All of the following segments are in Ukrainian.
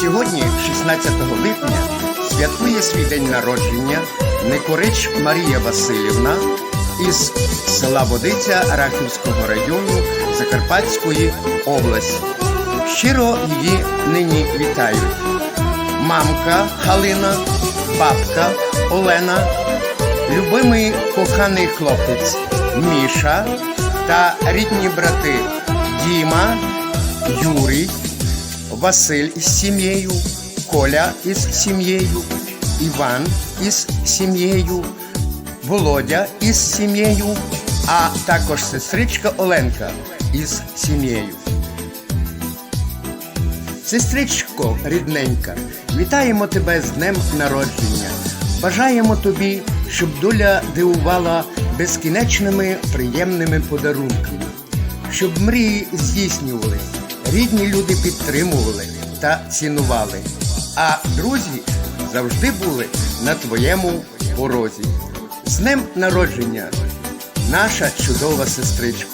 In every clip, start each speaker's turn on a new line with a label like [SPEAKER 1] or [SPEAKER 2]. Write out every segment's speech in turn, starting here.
[SPEAKER 1] Сьогодні, 16 липня, святкує свій день народження Никорич Марія Васильівна із села Водиця Рахівського району Закарпатської області. Щиро її нині вітають. Мамка Галина, бабка Олена, любимий коханий хлопець Міша та рідні брати Діма, Юрій, Василь із сім'єю, Коля із сім'єю, Іван із сім'єю, Володя із сім'єю, а також сестричка Оленка із сім'єю. Сестричко рідненька, вітаємо тебе з днем народження. Бажаємо тобі, щоб доля дивувала безкінечними приємними подарунками, щоб мрії здійснювали, рідні люди підтримували та цінували, а друзі завжди були на твоєму порозі. З днем народження, наша чудова сестричко.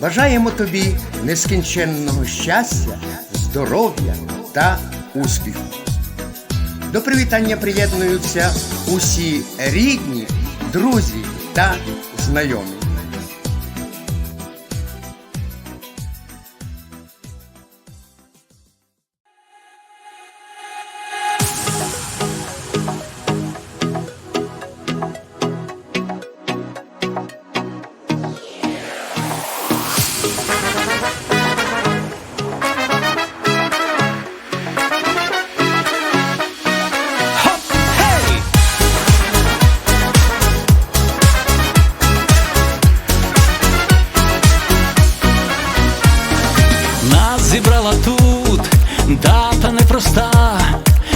[SPEAKER 1] Бажаємо тобі нескінченного щастя, здоров'я та успіху. До привітання приєднуються усі рідні, друзі та знайомі.
[SPEAKER 2] Зібрала тут дата непроста.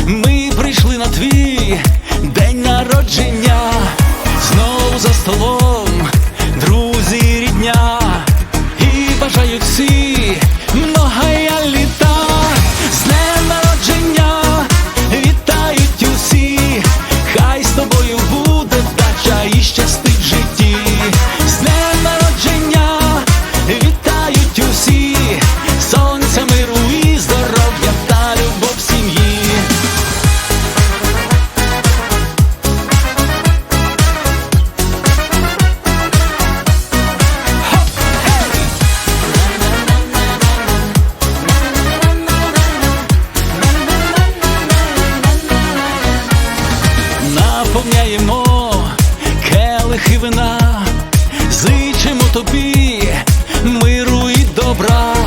[SPEAKER 2] Ми прийшли на твій день народження. наповняємо келихи вина, зичимо тобі, миру і добра.